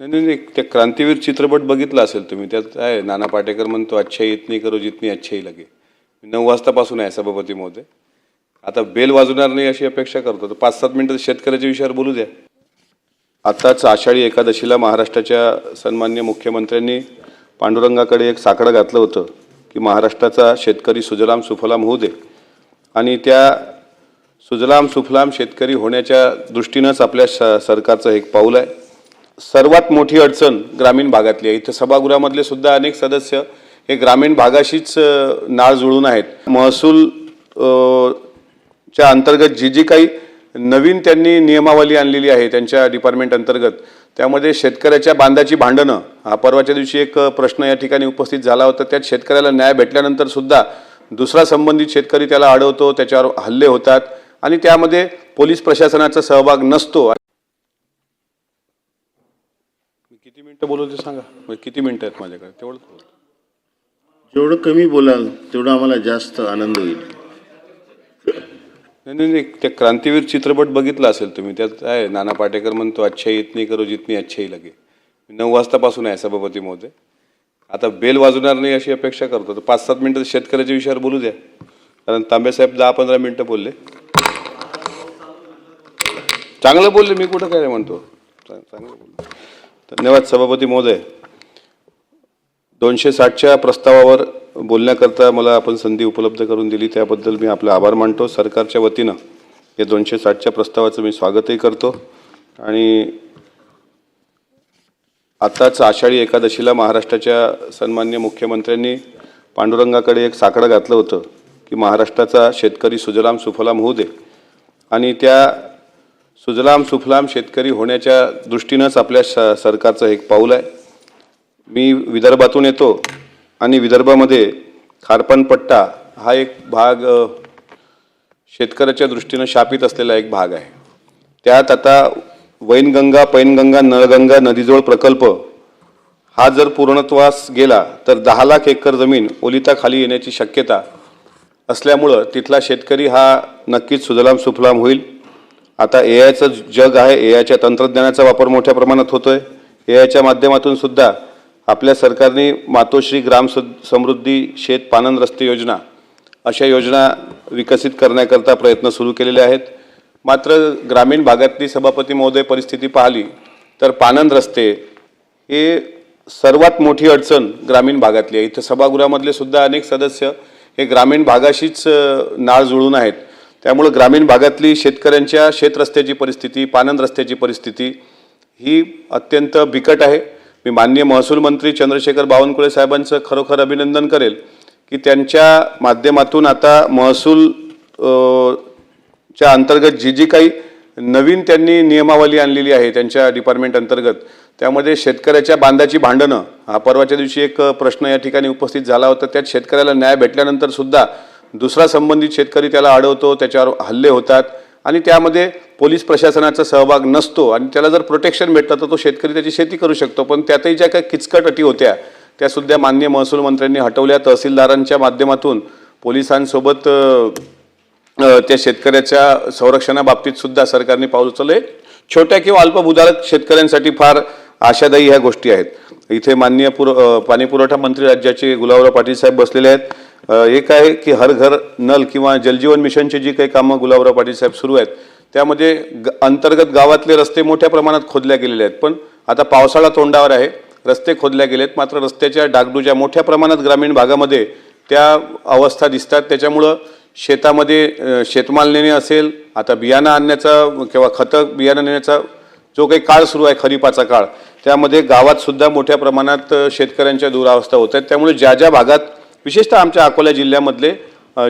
नाही नाही नाही, त्या क्रांतीवीर चित्रपट बघितला असेल तुम्ही. त्यात आहे? नाना पाटेकर म्हणतो अच्छाई इतनी करो जितनी अच्छाई लगे. नऊ वाजतापासून आहे सभापती महोदय. आता बेल वाजवणार नाही अशी अपेक्षा करतो. तर पाच सात मिनटं शेतकऱ्याच्या विषयावर बोलू द्या. आत्ताच आषाढी एकादशीला महाराष्ट्राच्या सन्मान्य मुख्यमंत्र्यांनी पांडुरंगाकडे एक साकडं घातलं होतं की महाराष्ट्राचा शेतकरी सुजलाम सुफलाम होऊ दे. आणि त्या सुजलाम सुफलाम शेतकरी होण्याच्या दृष्टीनंच आपल्या श सरकारचं एक पाऊल आहे. सर्वात मोठी अडचण ग्रामीण भागातली आहे. इथं सभागृहामधले सुद्धा अनेक सदस्य हे ग्रामीण भागाशीच नाळ जुळून आहेत. महसूल च्या अंतर्गत जी जी काही नवीन त्यांनी नियमावली आणलेली आहे त्यांच्या डिपार्टमेंट अंतर्गत त्यामध्ये शेतकऱ्याच्या बांधाची भांडणं हा परवाच्या दिवशी एक प्रश्न या ठिकाणी उपस्थित झाला होता. त्यात शेतकऱ्याला न्याय भेटल्यानंतर सुद्धा दुसरा संबंधित शेतकरी त्याला अडवतो त्याच्यावर हल्ले होतात आणि त्यामध्ये पोलीस प्रशासनाचा सहभाग नसतो किती मिनिटं बोलू ते सांगा. म्हणजे किती मिनिटं आहेत माझ्याकडे? तेवढं जेवढं कमी बोलाल तेवढं आम्हाला जास्त आनंद होईल. नाही नाही नाही त्या क्रांतीवीर चित्रपट बघितला असेल तुम्ही. त्यात आहे नाना पाटेकर म्हणतो अच्छाई इतनी करो जितनी अच्छाई लगे. नऊ वाजतापासून आहे सभापती महोदय. आता बेल वाजवणार नाही अशी अपेक्षा करतो. तर पाच सात मिनिटं शेतकऱ्याच्या विषयावर बोलू द्या. कारण तांबेसाहेब दहा पंधरा मिनिटं बोलले. चांगलं बोलले मी कुठं काय म्हणतो? चांगलं बोलले. धन्यवाद सभापती महोदय. दोनशे साठच्या प्रस्तावावर बोलण्याकरता मला आपण संधी उपलब्ध करून दिली त्याबद्दल मी आपला आभार मानतो. सरकारच्या वतीनं या दोनशे साठच्या प्रस्तावाचं मी स्वागतही करतो. आणि आत्ताच आषाढी एकादशीला महाराष्ट्राच्या सन्मान्य मुख्यमंत्र्यांनी पांडुरंगाकडे एक साकडं घातलं होतं की महाराष्ट्राचा शेतकरी सुजलाम सुफलाम होऊ दे. आणि त्या सुजलाम सुफलाम शेतकरी होण्याच्या दृष्टीनंच आपल्या श सरकारचं एक पाऊल आहे. मी विदर्भातून येतो आणि विदर्भामध्ये खारपणपट्टा हा एक भाग शेतकऱ्याच्या दृष्टीनं शापित असलेला एक भाग आहे. त्यात आता वैनगंगा पैनगंगा नळगंगा नदीजोळ प्रकल्प हा जर पूर्णत्वास गेला तर दहा लाख एकर जमीन ओलिताखाली येण्याची शक्यता असल्यामुळं तिथला शेतकरी हा नक्कीच सुजलाम सुफलाम होईल. आता ए आयचं जग आहे ए आयच्या तंत्रज्ञानाचा वापर मोठ्या प्रमाणात होतोय. ए आयच्या माध्यमातून सुद्धा आपल्या सरकारने मातोश्री ग्राम सु- समृद्धी शेत पानन रस्ते योजना अशा योजना विकसित करण्याकरता प्रयत्न सुरू केलेले आहेत. मात्र ग्रामीण भागातली सभापती महोदय परिस्थिती पाहिली तर पानंद रस्ते हे सर्वात मोठी अडचण ग्रामीण भागातली आहे. इथं सभागृहामधले सुद्धा अनेक सदस्य हे ग्रामीण भागाशीच नाळ जुळून आहेत. त्यामुळं ग्रामीण भागातली शेतकऱ्यांच्या शेतरस्त्याची परिस्थिती पानंद रस्त्याची परिस्थिती ही अत्यंत बिकट आहे. मी माननीय महसूल मंत्री चंद्रशेखर बावनकुळे साहेबांचं खरोखर अभिनंदन करेल की त्यांच्या माध्यमातून आता महसूल च्या अंतर्गत जी जी काही नवीन त्यांनी नियमावली आणलेली आहे त्यांच्या डिपार्टमेंट अंतर्गत त्यामध्ये शेतकऱ्याच्या बांधाची भांडणं हा परवाच्या दिवशी एक प्रश्न या ठिकाणी उपस्थित झाला होता. त्यात शेतकऱ्याला न्याय भेटल्यानंतर सुद्धा दुसरा संबंधित शेतकरी त्याला अडवतो त्याच्यावर हल्ले होतात आणि त्यामध्ये पोलीस प्रशासनाचा सहभाग नसतो आणि त्याला जर प्रोटेक्शन भेटतं तर तो शेतकरी त्याची शेती करू शकतो. पण त्यातही ज्या काही किचकट अटी होत्या त्या सुद्धा मान्य महसूल मंत्र्यांनी हटवल्या. तहसीलदारांच्या माध्यमातून पोलिसांसोबत त्या शेतकऱ्याच्या संरक्षणाबाबतीत सुद्धा सरकारने पाऊल उचलले. छोट्या किंवा अल्पभूधारक शेतकऱ्यांसाठी फार आशादायी ह्या गोष्टी आहेत. इथे माननीय पुर पाणीपुरवठा मंत्री राज्याचे गुलाबराव पाटील साहेब बसलेले आहेत. एक आहे की हर घर नल किंवा जलजीवन मिशनची जी काही कामं गुलाबराव पाटील साहेब सुरू आहेत त्यामध्ये ग अंतर्गत गावातले रस्ते मोठ्या प्रमाणात खोदल्या गेलेले आहेत. पण आता पावसाळा तोंडावर आहे रस्ते खोदल्या गेलेत मात्र रस्त्याच्या डागडुज्या मोठ्या प्रमाणात ग्रामीण भागामध्ये त्या अवस्था दिसतात. त्याच्यामुळं शेतामध्ये शेतमाल नेणे असेल आता बियाणं आणण्याचा किंवा खतं बियाणं नेण्याचा जो काही काळ सुरू आहे खरीपाचा काळ त्यामध्ये गावातसुद्धा मोठ्या प्रमाणात शेतकऱ्यांच्या दुरावस्था होत आहेत. त्यामुळे ज्या ज्या भागात विशेषतः आमच्या अकोला जिल्ह्यामधले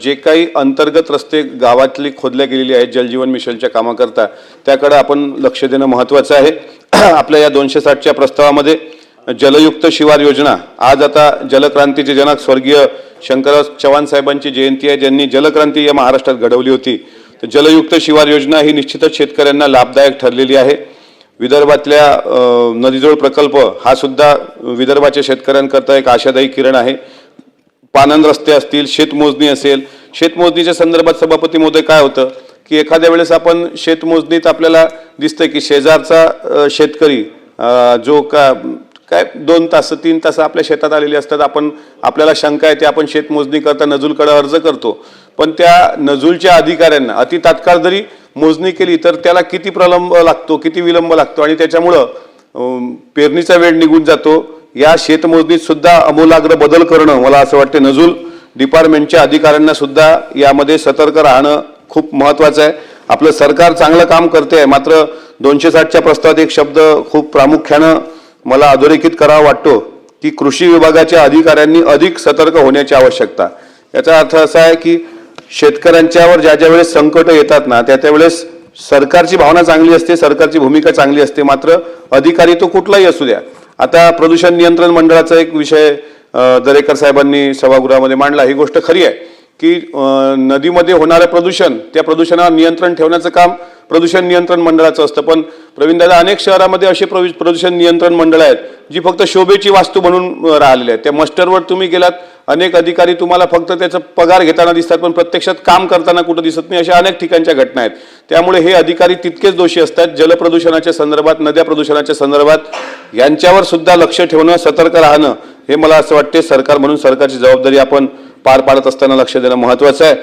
जे काही अंतर्गत रस्ते गावातली खोदल्या गेलेली आहेत जलजीवन मिशनच्या कामाकरता त्याकडे आपण लक्ष देणं महत्त्वाचं आहे. आपल्या या दोनशे साठच्या प्रस्तावामध्ये जलयुक्त शिवार योजना आज आता जलक्रांतीचे जनक स्वर्गीय शंकरराव चव्हाण साहेबांची जयंती आहे ज्यांनी जलक्रांती या महाराष्ट्रात घडवली होती. तर जलयुक्त शिवार योजना ही निश्चितच शेतकऱ्यांना लाभदायक ठरलेली आहे. विदर्भातल्या नदीजोड प्रकल्प हा सुद्धा विदर्भाच्या शेतकऱ्यांकरता एक आशादायी किरण आहे. पानंद रस्ते असतील शेतमोजणी असेल. शेतमोजणीच्या संदर्भात सभापती महोदय काय होतं? की एखाद्या वेळेस आपण शेतमोजणीत आपल्याला दिसतं की शेजारचा शेतकरी जो का काय दोन तास तीन तास आपल्या शेतात आलेले असतात आपण आपल्याला शंका येते आपण शेतमोजणी करता नजूलकडे अर्ज करतो. पण त्या नजूलच्या अधिकाऱ्यांना अति तात्काळ जरी मोजणी केली तर त्याला किती प्रलंब लागतो किती विलंब लागतो? आणि त्याच्यामुळं पेरणीचा वेळ निघून जातो. या शेतमोजणीत सुद्धा अमूलाग्र बदल करणं मला असं वाटतं नजूल. डिपार्टमेंटच्या अधिकाऱ्यांना सुद्धा यामध्ये सतर्क राहणं खूप महत्वाचं आहे. आपलं सरकार चांगलं काम करते आहे मात्र दोनशे साठच्या प्रस्तावात एक शब्द खूप प्रामुख्यानं मला अधोरेखित करावा वाटतो की कृषी विभागाच्या अधिकाऱ्यांनी अधिक सतर्क होण्याची आवश्यकता. याचा अर्थ असा आहे की शेतकऱ्यांच्यावर ज्या ज्या वेळेस संकट येतात ना त्या त्यावेळेस सरकारची भावना चांगली असते सरकारची भूमिका चांगली असते मात्र अधिकारी तो कुठलाही असू द्या. आता प्रदूषण नियंत्रण मंडळाचा एक विषय दरेकर साहेबांनी सभागृहामध्ये मांडला. ही गोष्ट खरी आहे की नदीमध्ये होणारं प्रदूषण त्या प्रदूषणावर नियंत्रण ठेवण्याचं काम प्रदूषण नियंत्रण मंडळाचं असतं. पण प्रवीणदादा अनेक शहरामध्ये असे प्रवि- प्रदूषण नियंत्रण मंडळ आहेत जी फक्त शोभेची वास्तू म्हणून राहिलेली आहेत. त्या मस्टरवर तुम्ही गेलात अनेक अधिकारी तुम्हाला फक्त त्याचा पगार घेताना दिसतात पण प्रत्यक्षात काम करताना कुठं दिसत नाही अशा अनेक ठिकाणच्या घटना आहेत. त्यामुळे हे अधिकारी तितकेच दोषी असतात. जलप्रदूषणाच्या संदर्भात नद्या प्रदूषणाच्या संदर्भात यांच्यावर सुद्धा लक्ष ठेवणं सतर्क राहणं हे मला असं वाटते सरकार म्हणून सरकारची जबाबदारी आपण पार पाडत असताना लक्ष देणं महत्वाचं आहे.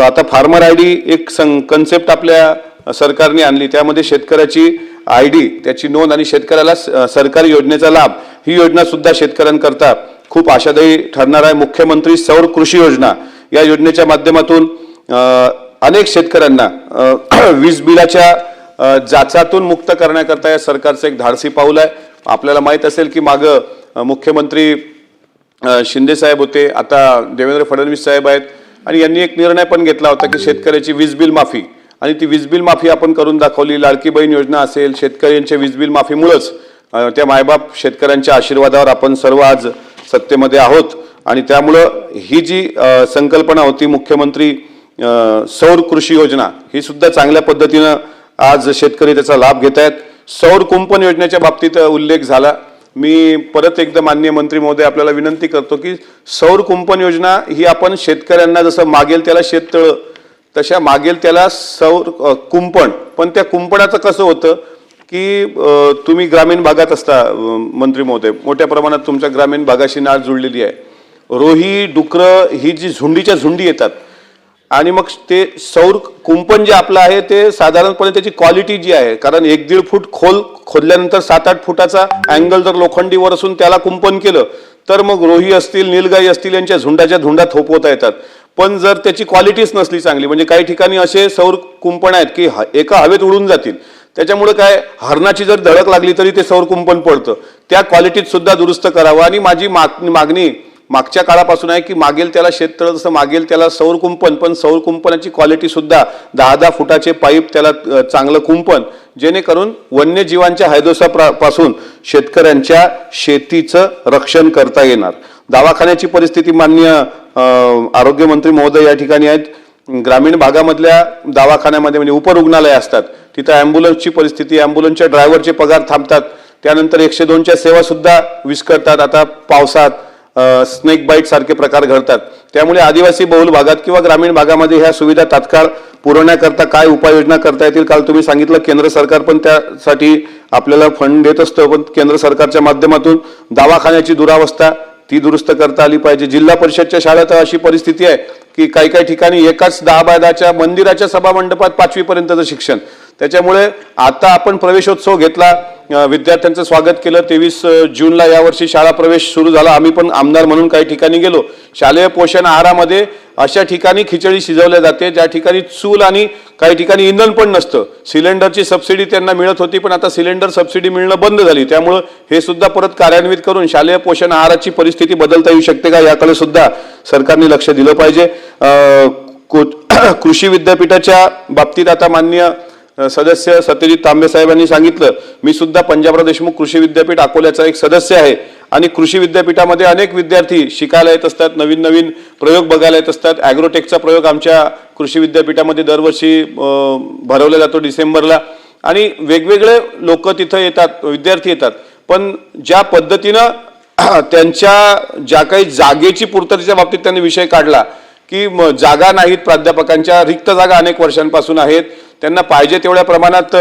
आता फार्मर आय डी एक सं कन्सेप्ट आपल्या सरकारने आणली. त्यामध्ये शेतकऱ्याची आय डी त्याची नोंद आणि शेतकऱ्याला सरकारी योजनेचा लाभ ही योजना सुद्धा शेतकऱ्यांकरता खूप आशादायी ठरणार आहे मुख्यमंत्री सौर कृषी योजना. या योजनेच्या माध्यमातून अनेक शेतकऱ्यांना वीज बिलाच्या जाचातून मुक्त करण्याकरता या सरकारचं एक धाडसी पाऊल आहे. आपल्याला माहीत असेल की मागं मुख्यमंत्री शिंदे साहेब होते आता देवेंद्र फडणवीस साहेब आहेत. आणि यांनी एक निर्णय पण घेतला होता की शेतकऱ्याची वीज बिल माफी. आणि ती वीज बिल माफी आपण करून दाखवली. लाडकी बहीण योजना असेल शेतकऱ्यांच्या वीज बिल माफीमुळंच त्या मायबाप शेतकऱ्यांच्या आशीर्वादावर आपण सर्व आज सत्तेमध्ये आहोत. आणि त्यामुळं ही जी संकल्पना होती मुख्यमंत्री सौर कृषी योजना ही सुद्धा चांगल्या पद्धतीनं आज शेतकरी त्याचा लाभ घेत आहेत. सौर कुंपण योजनेच्या बाबतीत उल्लेख झाला. मी परत एकदा मान्य मंत्री महोदय आपल्याला विनंती करतो की सौर कुंपण योजना ही आपण शेतकऱ्यांना जसं मागेल त्याला शेततळ तशा मागेल त्याला सौर कुंपण. पण त्या कुंपणाचं कसं होतं की तुम्ही ग्रामीण भागात असता मंत्री महोदय. मोठ्या प्रमाणात तुमच्या ग्रामीण भागाशी नाळ जुळलेली आहे. रोही डुकरं ही जी झुंडीच्या झुंडी येतात. आणि मग ते सौर कुंपण जे आपलं आहे ते साधारणपणे त्याची क्वालिटी जी आहे. कारण एक दीड फूट खोल खोदल्यानंतर सात आठ फुटाचा अँगल जर लोखंडीवर असून त्याला कुंपण केलं तर मग रोही असतील निलगाई असतील यांच्या झुंडाच्या झुंडा थोपवता येतात. पण जर त्याची क्वालिटीच नसली चांगली म्हणजे काही ठिकाणी असे सौर कुंपण आहेत की एका हवेत उडून जातील त्याच्यामुळे काय हरणाची जर धडक लागली तरी ते सौर कुंपण पडतं. त्या क्वालिटीत सुद्धा दुरुस्त करावं. आणि माझी माग- मागणी मागच्या काळापासून आहे की मागेल त्याला शेततळ जसं मागेल त्याला सौर कुंपण पण सौर कुंपणाची क्वालिटी सुद्धा दहा दहा फुटाचे पाईप त्याला चांगलं कुंपण जेणेकरून वन्यजीवांच्या हैदोसा प्रा- पासून शेतकऱ्यांच्या शेतीचं रक्षण करता येणार. दवाखान्याची परिस्थिती मान्य आरोग्यमंत्री महोदय या ठिकाणी आहेत. ग्रामीण भागामधल्या दवाखान्यामध्ये म्हणजे उपरुग्णालय असतात. तिथं ॲम्ब्युलन्सची परिस्थिती ॲम्ब्युलन्सच्या ड्रायव्हरचे पगार थांबतात. त्यानंतर एकशे दोनच्या सेवासुद्धा विस्कळतात. आता पावसात स्नेक बाईट सारखे प्रकार घडतात. त्यामुळे आदिवासी बहुल भागात किंवा ग्रामीण भागामध्ये ह्या सुविधा तात्काळ पुरवण्याकरता काय उपाययोजना करता येतील? काल तुम्ही सांगितलं केंद्र सरकार पण त्यासाठी आपल्याला फंड देत असतं. पण केंद्र सरकारच्या माध्यमातून दवाखान्याची दुरावस्था ती दुरुस्त करता आली पाहिजे. जिल्हा परिषदच्या शाळेत अशी परिस्थिती आहे की काही काही ठिकाणी एकाच दहा बाय दहाच्या मंदिराच्या सभामंडपात पाचवीपर्यंतचं शिक्षण. त्याच्यामुळे आता आपण प्रवेशोत्सव घेतला. विद्यार्थ्यांचं स्वागत केलं. तेवीस जूनला यावर्षी शाळा प्रवेश सुरू झाला. आम्ही पण आमदार म्हणून काही ठिकाणी गेलो. शालेय पोषण आहारामध्ये अशा ठिकाणी खिचडी शिजवल्या जाते. ज्या ठिकाणी चूल आणि काही ठिकाणी इंधन पण नसतं. सिलेंडरची सबसिडी त्यांना मिळत होती पण आता सिलेंडर सबसिडी मिळणं बंद झाली. त्यामुळं हे सुद्धा परत कार्यान्वित करून शालेय पोषण आहाराची परिस्थिती बदलता येऊ शकते का? याकडे सुद्धा सरकारने लक्ष दिलं पाहिजे. कृषी विद्यापीठाच्या बाबतीत आता मान्य सदस्य सत्यजित तांबे साहेबांनी सांगितलं मी सुद्धा पंजाबराव देशमुख कृषी विद्यापीठ अकोल्याचा एक सदस्य आहे. आणि कृषी विद्यापीठामध्ये अनेक विद्यार्थी शिकायला येत असतात नवीन नवीन प्रयोग बघायला येत असतात. ॲग्रोटेकचा प्रयोग आमच्या कृषी विद्यापीठामध्ये दरवर्षी भरवला जातो डिसेंबरला. आणि वेगवेगळे लोक तिथं येतात विद्यार्थी येतात. पण ज्या पद्धतीनं त्यांच्या ज्या काही जागेची पूर्ततेच्या बाबतीत त्यांनी विषय काढला की जागा नाहीत प्राध्यापकांच्या रिक्त जागा अनेक वर्षांपासून आहेत. त्यांना पाहिजे तेवढ्या प्रमाणात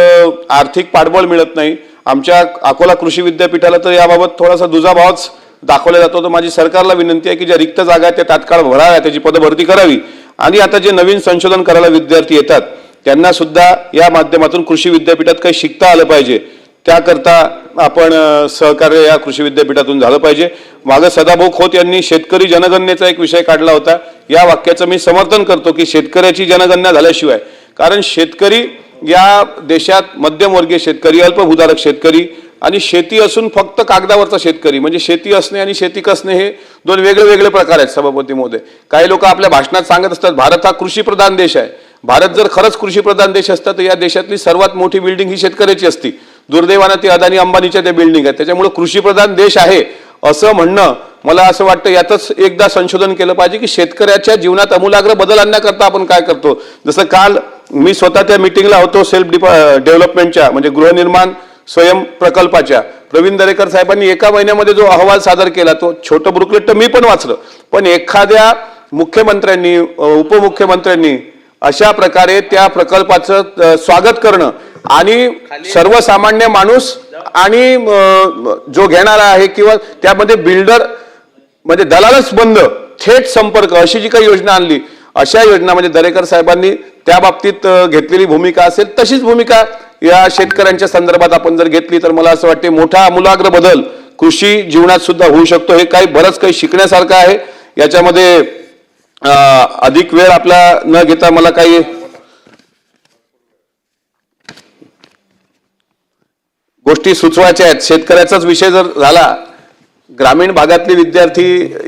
आर्थिक पाठबळ मिळत नाही. आमच्या अकोला कृषी विद्यापीठाला तर याबाबत थोडासा दुजाभावच दाखवला जातो. तर माझी सरकारला विनंती आहे की ज्या रिक्त जागा आहेत त्या तात्काळ भराव्या त्याची पदभरती करावी. आणि आता जे नवीन संशोधन करायला विद्यार्थी येतात त्यांना सुद्धा या माध्यमातून कृषी विद्यापीठात काही शिकता आलं पाहिजे. त्याकरता आपण सहकार्य या कृषी विद्यापीठातून झालं पाहिजे. मागं सदाभाऊ खोत यांनी शेतकरी जनगणनेचा एक विषय काढला होता. या वाक्याचं मी समर्थन करतो की शेतकऱ्याची जनगणना झाल्याशिवाय. कारण शेतकरी या देशात मध्यमवर्गीय शेतकरी अल्पभूधारक शेतकरी आणि शेती असून फक्त कागदावरचा शेतकरी म्हणजे शेती असणे आणि शेती कसणे हे दोन वेगळे वेगळे प्रकार आहेत सभापती महोदय. काही लोक आपल्या भाषणात सांगत असतात भारत हा कृषीप्रधान देश आहे. भारत जर खरंच कृषीप्रधान देश असता तर या देशातली सर्वात मोठी बिल्डिंग ही शेतकऱ्याची असती. दुर्दैवानं ती अदानी अंबानीच्या त्या बिल्डिंग आहेत. त्याच्यामुळे कृषीप्रधान देश आहे असं म्हणणं मला असं वाटतं यातच एकदा संशोधन केलं पाहिजे की शेतकऱ्याच्या जीवनात अमूलाग्र बदल आणण्याकरता आपण काय करतो. जसं काल मी स्वतः त्या मिटिंगला होतो सेल्फ डेव्हलपमेंटच्या म्हणजे गृहनिर्माण स्वयं प्रकल्पाच्या. प्रवीण दरेकर साहेबांनी एका महिन्यामध्ये जो अहवाल सादर केला तो छोटं बुकलेट तर मी पण वाचलं. पण एखाद्या मुख्यमंत्र्यांनी उपमुख्यमंत्र्यांनी अशा प्रकारे त्या प्रकल्पाचं स्वागत करणं आणि सर्वसामान्य माणूस आणि जो घेणारा आहे किंवा त्यामध्ये बिल्डर म्हणजे दलालच बंद थेट संपर्क अशी जी काही योजना आणली अशा योजना म्हणजे दरेकर साहेबांनी त्या बाबतीत घेतलेली भूमिका असेल तशीच भूमिका या शेतकऱ्यांच्या संदर्भात आपण जर घेतली तर मला असं वाटते मोठा आमूलाग्र बदल कृषी जीवनात सुद्धा होऊ शकतो. हे काही बरंच काही शिकण्यासारखं आहे. याच्यामध्ये अधिक वेळ आपला न घेता मला काही गोष्टी सुचवायच्या आहेत. शेतकऱ्याचाच विषय जर झाला ग्रामीण भागातले विद्यार्थी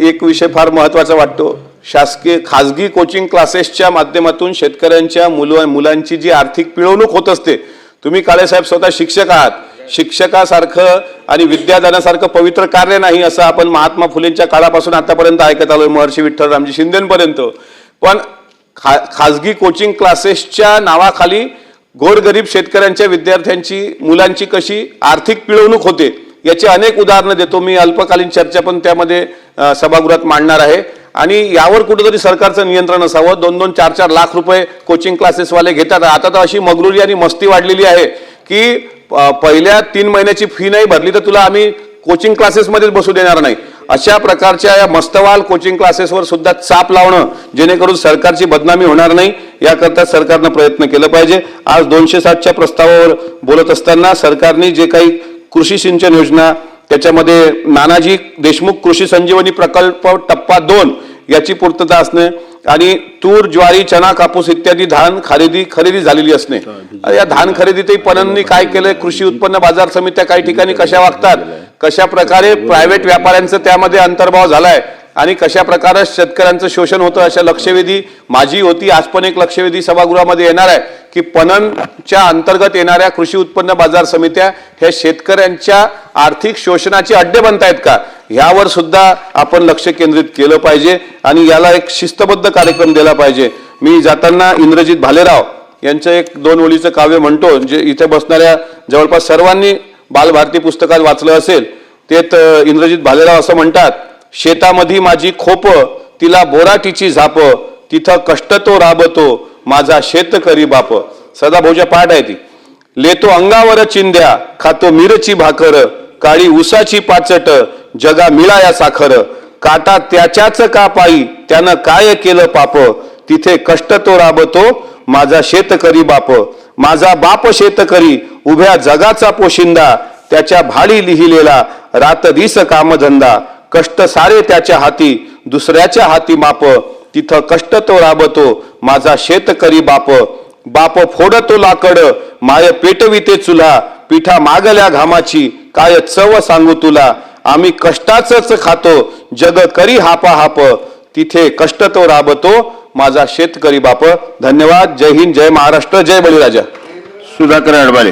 एक विषय फार महत्त्वाचा वाटतो. शासकीय खाजगी कोचिंग क्लासेसच्या माध्यमातून शेतकऱ्यांच्या मुल मुलांची जी आर्थिक पिळवणूक होत असते तुम्ही काळेसाहेब स्वतः शिक्षक आहात. शिक्षकासारखं आणि विद्यादानासारखं पवित्र कार्य नाही असं आपण महात्मा फुलेंच्या काळापासून आतापर्यंत ऐकत आलोय महर्षी विठ्ठल रामजी शिंदेपर्यंत. पण खा खाजगी कोचिंग क्लासेसच्या नावाखाली गोरगरीब शेतकऱ्यांच्या विद्यार्थ्यांची मुलांची कशी आर्थिक पिळवणूक होते याची अनेक उदाहरणं देतो. मी अल्पकालीन चर्चा पण त्यामध्ये सभागृहात मांडणार आहे. आणि यावर कुठेतरी सरकारचं नियंत्रण असावं. दोन दोन चार चार लाख रुपये कोचिंग क्लासेसवाले घेतात. आता तर अशी मगरुरी आणि मस्ती वाढलेली आहे की पहिल्या तीन महिन्याची फी नाही भरली तर तुला आम्ही कोचिंग क्लासेसमध्येच बसू देणार नाही. अशा प्रकारच्या या मस्तवाल कोचिंग क्लासेसवर सुद्धा चाप लावणं जेणेकरून सरकारची बदनामी होणार नाही याकरता सरकारनं प्रयत्न केलं पाहिजे. आज दोनशे सातच्या प्रस्तावावर बोलत असताना सरकारने जे काही कृषी सिंचन योजना त्याच्यामध्ये नानाजी देशमुख कृषी संजीवनी प्रकल्प टप्पा दोन याची पूर्तता असणे आणि तूर ज्वारी चना कापूस इत्यादी धान खरेदी खरेदी झालेली असणे. या धान खरेदीतही पणननी काय केलंय? कृषी उत्पन्न बाजार समित्या काही ठिकाणी कशा वागतात? कशा प्रकारे प्रायव्हेट व्यापाऱ्यांचं त्यामध्ये अंतर्भाव झालाय? आणि कशा प्रकारे शेतकऱ्यांचं शोषण होतं अशा लक्षवेधी माझी होती आज पण एक लक्षवेधी सभागृहामध्ये येणार आहे की पणनच्या अंतर्गत येणाऱ्या कृषी उत्पन्न बाजार समित्या ह्या शेतकऱ्यांच्या आर्थिक शोषणाचे अड्डे बनतायत का? ह्यावर सुद्धा आपण लक्ष केंद्रित केलं पाहिजे आणि याला एक शिस्तबद्ध कार्यक्रम दिला पाहिजे. मी जाताना इंद्रजित भालेराव यांचं एक दोन ओळीचं काव्य म्हणतो जे इथे बसणाऱ्या जवळपास सर्वांनी बालभारती पुस्तकात वाचलं असेल तेत इंद्रजित भालेराव असं म्हणतात शेतामधी माझी खोप तिला बोराटीची झाप तिथं कष्ट तो राबतो माझा शेतकरी बाप. सदाभाऊच्या पाठ आहे ती. लेतो अंगावर चिंध्या खातो मिरची भाकर काळी उसाची पाचट जगा मिळाया साखर. काटा त्याच्याच का पायी त्यानं काय केलं पाप? तिथे कष्ट तो राबतो माझा शेतकरी बाप. माझा बाप शेतकरी उभ्या जगाचा पोशिंदा त्याच्या भाडी लिहिलेला रात दिस कामधंदा. कष्ट सारे त्याच्या हाती दुसऱ्याच्या हाती माप. तिथं कष्ट तो राबतो माझा शेतकरी बाप. बाप फोडतो लाकड माय पेटविते चुला. पिठा मागल्या घामाची काय चव सांगू तुला? आम्ही कष्टाच खातो जग करी हापा हाप तिथे कष्ट तो राबतो माझा शेतकरी बाप. धन्यवाद जय हिंद जय महाराष्ट्र जय बळीराजा. सुधाकर अडबाले